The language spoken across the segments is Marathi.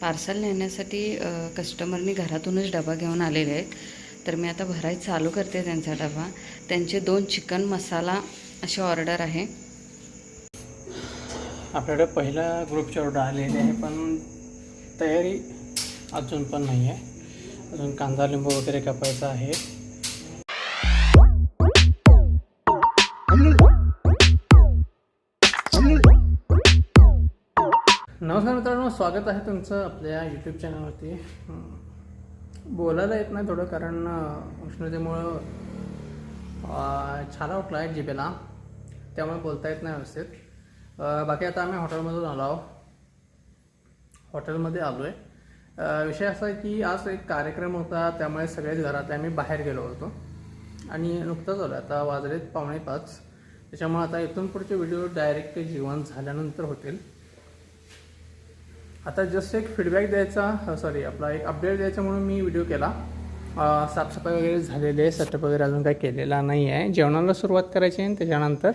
पार्सल नेण्यासाठी कस्टमरनी घरातूनच डबा घेऊन आलेले आहेत. तर मी आता भरायला चालू करते त्यांचा डबा. त्यांचे दोन चिकन मसाला अशी ऑर्डर आहे. आपल्याकडे पहिला ग्रुपची ऑर्डर आलेली आहे पण तयारी अजून पण नाही आहे अजून कांदा लिंबू वगैरे कापायचा आहे. नमस्कार मित्रांनो स्वागत आहे तुमचं आपल्या यूट्यूब चॅनलवरती बोलायला येत नाही थोडं कारण उष्णतेमुळं छाला उठला आहे जिबेला त्यामुळे बोलता येत नाही व्यवस्थित. बाकी आता आम्ही हॉटेलमधून आलो आहोत. हॉटेलमध्ये आलो आहे विषय असा आहे की आज एक कार्यक्रम होता त्यामुळे सगळेच घरातले आम्ही बाहेर गेलो होतो. आणि नुकतंच आलो आता वाजलेत पावणे पाच. त्याच्यामुळे आता इथून पुढचे व्हिडिओ डायरेक्ट जेवण झाल्यानंतर होतील. आता जस्ट एक फीडबॅक द्यायचा सॉरी आपला एक अपडेट द्यायचा म्हणून मी व्हिडिओ केला. साफसफाई वगैरे झालेली आहे सेटअप वगैरे अजून काही केलेला नाही आहे जेवणाला सुरुवात करायची आहे आणि त्याच्यानंतर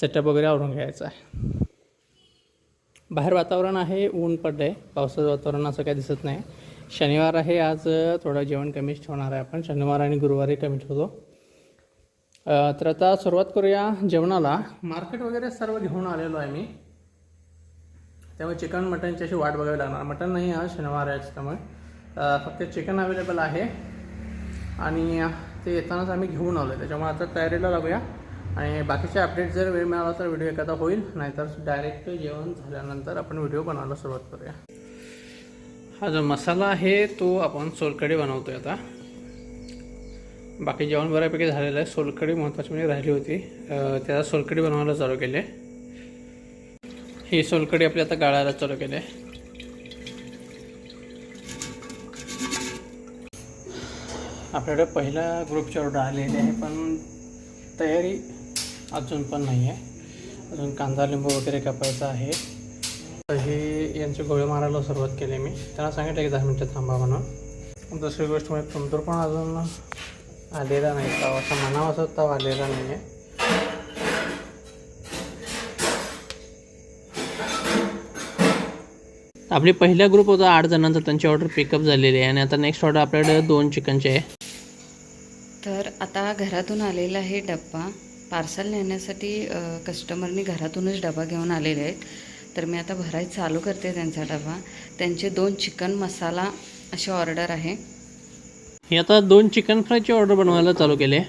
सेटअप वगैरे आवरून घ्यायचा आहे. बाहेर वातावरण आहे ऊन पडलं आहे पावसाचं वातावरण असं काही दिसत नाही. शनिवार आहे आज थोडं जेवण कमीच ठेवणार आहे आपण. शनिवार आणि गुरुवारी कमी ठेवतो तर आता सुरुवात करूया जेवणाला. मार्केट वगैरे सर्व घेऊन आलेलो आहे मी. त्यामुळे चिकन मटनची अशी वाट बघावी लागणार. मटन नाही आज शनिवार आहे त्यामुळे फक्त चिकन अवेलेबल आहे. आणि ते येतानाच आम्ही घेऊन आलो आहे त्याच्यामुळे आता तयारीला लागूया. आणि बाकीचे अपडेट जर वेळ मिळाला तर व्हिडिओ एखादा होईल. नाहीतर डायरेक्ट जेवण झाल्यानंतर आपण व्हिडिओ बनवायला सुरुवात करूया. हा जो मसाला आहे तो आपण सोलकढी बनवतोय आता. बाकी जेवण बऱ्यापैकी झालेलं आहे. सोलकढी महत्त्वाची म्हणजे राहिली होती. त्याला सोलकढी बनवायला चालू केली आहे ही सोलकडी आपली आता गाळायला चालू केली आहे. आपल्याकडे पहिला ग्रुपची ऑर्डर आलेली आहे पण तयारी अजून पण नाही आहे अजून कांदा लिंबू वगैरे कापायचा आहे. तर हे यांचे गोळे मारायला सुरुवात केली मी. त्यांना सांगितलं की दहा मिनटं थांबा म्हणून. दुसरी गोष्ट म्हणजे तुमतूर पण अजून आलेला नाही तवा असा म्हणावा असं तवा आलेला नाही आहे आपली पहिला ग्रुप होता आठ जणांचा त्यांची ऑर्डर पिकअप झालेली आहे. आणि आता नेक्स्ट ऑर्डर आपल्याकडे दोन चिकनचे आहे. तर आता घरातून आलेला आहे डब्बा. पार्सल नेण्यासाठी कस्टमरनी घरातूनच डबा घेऊन आलेले आहेत. तर मी आता भराई चालू करते त्यांचा डबा त्यांचे दोन चिकन मसाला अशी ऑर्डर आहे. हे आता दोन चिकन फ्रायची ऑर्डर बनवायला चालू केले.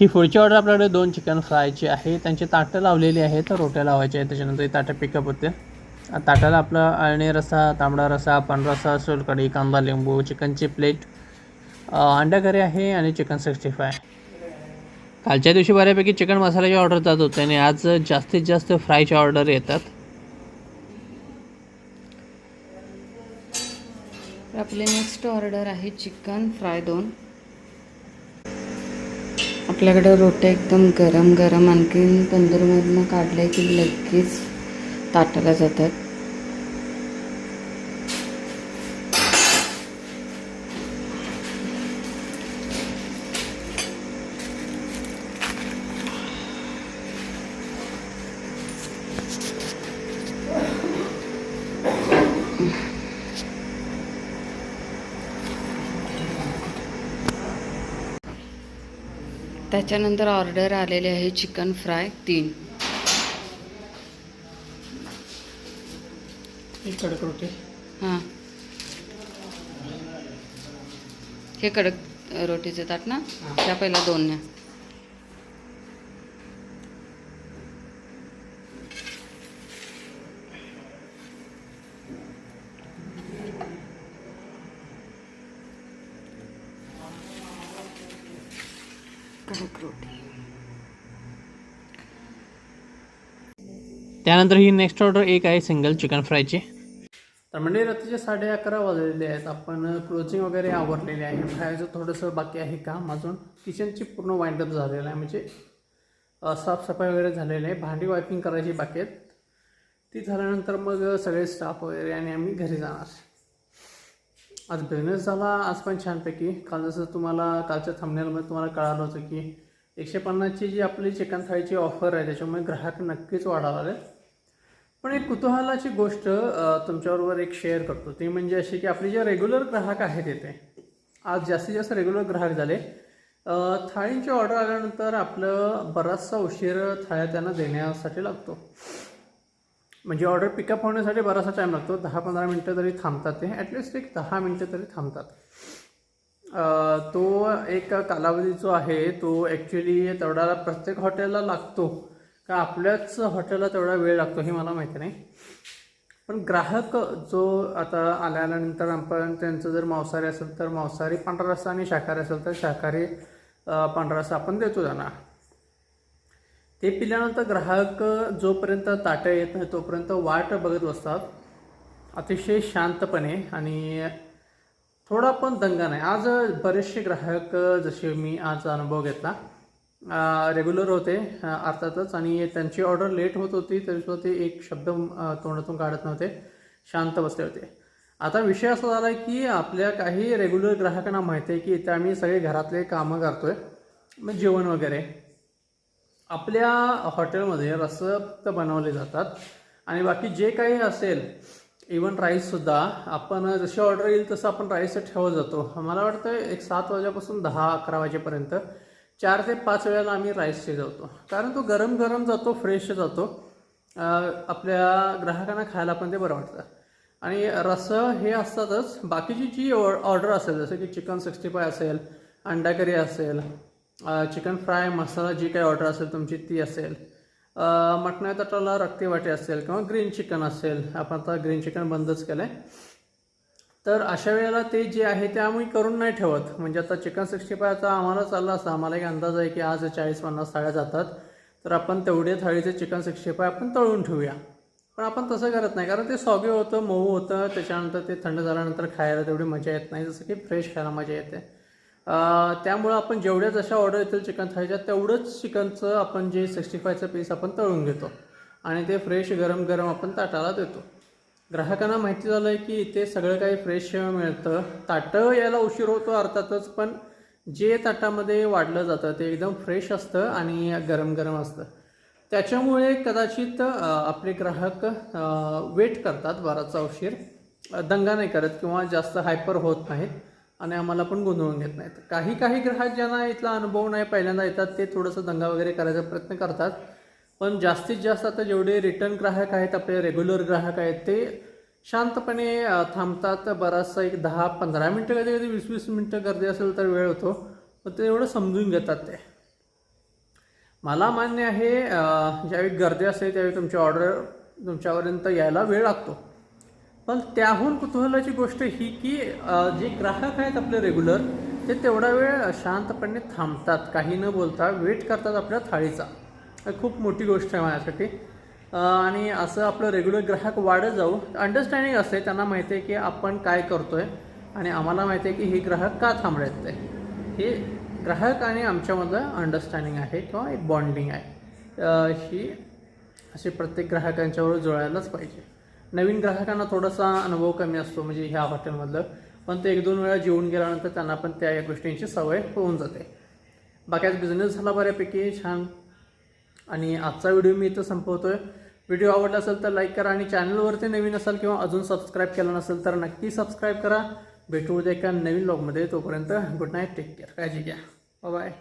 ही पुढची ऑर्डर आपल्याकडे दोन चिकन फ्रायची आहे. त्यांची ताटं लावलेली आहेत रोट्या लावायच्या आहेत. त्याच्यानंतर ही ताटं पिकअप होते ताटाला आपलं अळणी रसा तांबडा रसा पांढरा रसा सोलकढी कांदा लिंबू चिकनची प्लेट अंडा करी आहे आणि चिकन सिक्स्टी फाय कालच्या दिवशी बऱ्यापैकी चिकन मसाल्याची ऑर्डर जात होते आणि आज जास्तीत जास्त फ्रायच्या ऑर्डर येतात. तर आपली नेक्स्ट ऑर्डर आहे चिकन फ्राय दोन. आपल्याकडं रोट्या एकदम गरम गरम आणखीन तंदूरमधनं काढल्या की लगेच ताटाला जातात. त्याच्यानंतर ऑर्डर आलेले आहे चिकन फ्राय तीन. कडक रोटी. हां. हे कडक रोटीचे ताट ना? त्या पहिला दोन न्या कडक रोटी. त्यानंतर ही नेक्स्ट ऑर्डर एक आहे सिंगल चिकन फ्रायची तर म्हणजे रात्रीचे साडे अकरा वाजलेले आहेत. आपण क्लोजिंग वगैरे आवरलेले आहे. फ्रायचं थोडंसं बाकी आहे काम अजून. किचनची पूर्ण वाइंडअप झालेलं आहे. म्हणजे साफसफाई वगैरे झालेली आहे. भांडी वायपिंग करायची बाकी आहेत. ती झाल्यानंतर मग सगळे स्टाफ वगैरे आणि आम्ही घरी जाणार. आज बिझनेस झाला. आज पण छानपैकी. काल जसं तुम्हाला कालच्या थंबनेलमध्ये तुम्हाला कळालं होतं की एकशे पन्नासची जी आपली चिकन थाळीची ऑफर आहे त्याच्यामुळे ग्राहक नक्कीच वाढावा लागेल पण एक कुतूहलाची गोष्ट तुमच्याबरोबर एक शेअर करतो. ती म्हणजे अशी की आपले जे रेग्युलर ग्राहक आहेत येथे आज जास्तीत जास्त रेग्युलर ग्राहक झाले. थाळींची ऑर्डर आल्यानंतर आपलं बराचसा उशीर थाळ्या त्यांना देण्यासाठी लागतो. म्हणजे ऑर्डर पिकअप होण्यासाठी बराचसा टाईम लागतो. दहा पंधरा मिनटं तरी थांबतात ते. ॲटलिस्ट एक दहा मिनटं तरी थांबतात. तो एक कालावधी जो आहे तो ॲक्च्युली तेवढा प्रत्येक हॉटेलला लागतो का आपल्याच हॉटेलला तेवढा वेळ लागतो हे मला माहिती नाही. पण ग्राहक जो आता आल्या आल्यानंतर आपण त्यांचं जर मांसाहारी असेल तर मांसाहारी पांढरा रस्सा आणि शाकाहारी असेल तर शाकाहारी पांढरा रस्सा आपण देतो त्यांना. ते पिल्यानंतर ग्राहक जोपर्यंत ताटं येत नाही तोपर्यंत वाट बघत बसतात. अतिशय शांतपणे आणि थोडा पण दंगा नाही. आज बरेचसे ग्राहक जसे मी आज अनुभव घेतला रेग्युलर होते अर्थातच. आणि त्यांची ऑर्डर लेट होत होती तरीसुद्धा ते एक शब्द तोंडातून काढत नव्हते. शांत बसले होते. आता विषय असा झाला की आपल्या काही रेग्युलर ग्राहकांना माहिती आहे की इथे आम्ही सगळे घरातले कामं करतोय. मग जेवण वगैरे. आपल्या हॉटेलमध्ये रसप्त बनवले जातात. आणि बाकी जे काही असेल इवन राईससुद्धा आपण जशी ऑर्डर येईल तसं आपण राईस ठेवत जातो. मला वाटतं एक सात वाजेपासून दहा अकरा वाजेपर्यंत चार ते पाच वेळेला आम्ही राईस शिजवतो कारण तो गरम गरम जातो फ्रेश जातो. आपल्या ग्राहकांना खायला पण ते बरं वाटतं. आणि रसं हे असतातच बाकीची जी ऑर्डर असेल जसं की चिकन सिक्स्टी फाय असेल अंडा करी असेल चिकन फ्राय मसाला जी काही ऑर्डर असेल तुमची ती असेल. मटणा तटाला रक्ती वाटे असेल किंवा ग्रीन चिकन असेल. आपण आता ग्रीन चिकन बंदच केलं आहे तर अशा वेळेला ते जे आहे ते आम्ही करून नाही ठेवत. म्हणजे आता चिकन सिक्स्टी फायचा आम्हाला चालला असं. आम्हाला एक अंदाज आहे की आज चाळीस पन्नास थाळ्या जातात. तर आपण तेवढे थाळीचे चिकन सिक्स्टी फाय आपण तळून ठेवूया. पण आपण तसं करत नाही. कारण ते सॉगे होतं मऊ होतं. त्याच्यानंतर ते थंड झाल्यानंतर खायला तेवढी मजा येत नाही. जसं की फ्रेश खायला मजा येते. त्यामुळं आपण जेवढ्या जशा ऑर्डर येतील चिकन थाळीच्या तेवढंच चिकनचं आपण जे सिक्स्टी फायचं पीस आपण तळून घेतो. आणि ते फ्रेश गरम गरम आपण ताटाला देतो. ग्राहकांना माहिती झालं आहे की इथे सगळं काही फ्रेश मिळतं. ताटं यायला उशीर होतो अर्थातच पण जे ताटामध्ये वाढलं जातं ते एकदम फ्रेश असतं आणि गरम गरम असतं. त्याच्यामुळे कदाचित आपले ग्राहक वेट करतात बराचसा उशीर. दंगा नाही करत किंवा जास्त हायपर होत नाहीत. आणि आम्हाला पण गोंधळून घेत नाहीत. काही काही ग्राहक ज्यांना इथला अनुभव नाही पहिल्यांदा येतात ते थोडंसं दंगा वगैरे करायचा प्रयत्न करतात. पण जास्तीत जास्त आता जेवढे रिटर्न ग्राहक आहेत आपले रेग्युलर ग्राहक आहेत ते शांतपणे थांबतात. बराचसा एक दहा पंधरा मिनटं कधी कधी वीस वीस मिनटं गर्दी असेल तर वेळ होतो. पण ते एवढं समजून घेतात ते. मला मान्य आहे ज्यावेळी गर्दी असते त्यावेळी तुमची ऑर्डर तुमच्यापर्यंत यायला वेळ लागतो. पण त्याहून कुतूहलाची गोष्ट ही की जे ग्राहक आहेत आपले रेग्युलर ते तेवढा वेळ शांतपणे थांबतात काही न बोलता वेट करतात आपल्या थाळीचा. खूप मोठी गोष्ट आहे माझ्यासाठी. आणि असं आपलं रेग्युलर ग्राहक वाढत जाऊ अंडरस्टँडिंग असते त्यांना माहिती आहे की आपण काय करतोय आणि आम्हाला माहिती आहे की हे ग्राहक का थांबलेत ते. हे ग्राहक आणि आमच्यामधलं अंडरस्टँडिंग आहे किंवा एक बॉन्डिंग आहे. ही असे प्रत्येक ग्राहकांच्यावर जुळायलाच पाहिजे. नवीन ग्राहकांना थोडासा अनुभव कमी असतो म्हणजे ह्या हॉटेलमधलं. पण ते एक दोन वेळा जेवून गेल्यानंतर त्यांना पण त्या या गोष्टींची सवय होऊन जाते. बाकीच बिझनेस झाला बऱ्यापैकी छान. आणि आजचा व्हिडिओ मी इथं संपवतोय. व्हिडिओ आवडला असेल तर लाईक करा आणि चॅनलवरती नवीन असाल किंवा अजून सबस्क्राईब केलं नसेल तर नक्की सबस्क्राईब करा. भेटू उद्या एका नवीन ब्लॉगमध्ये तोपर्यंत गुड नाईट टेक केअर काळजी घ्या. बाय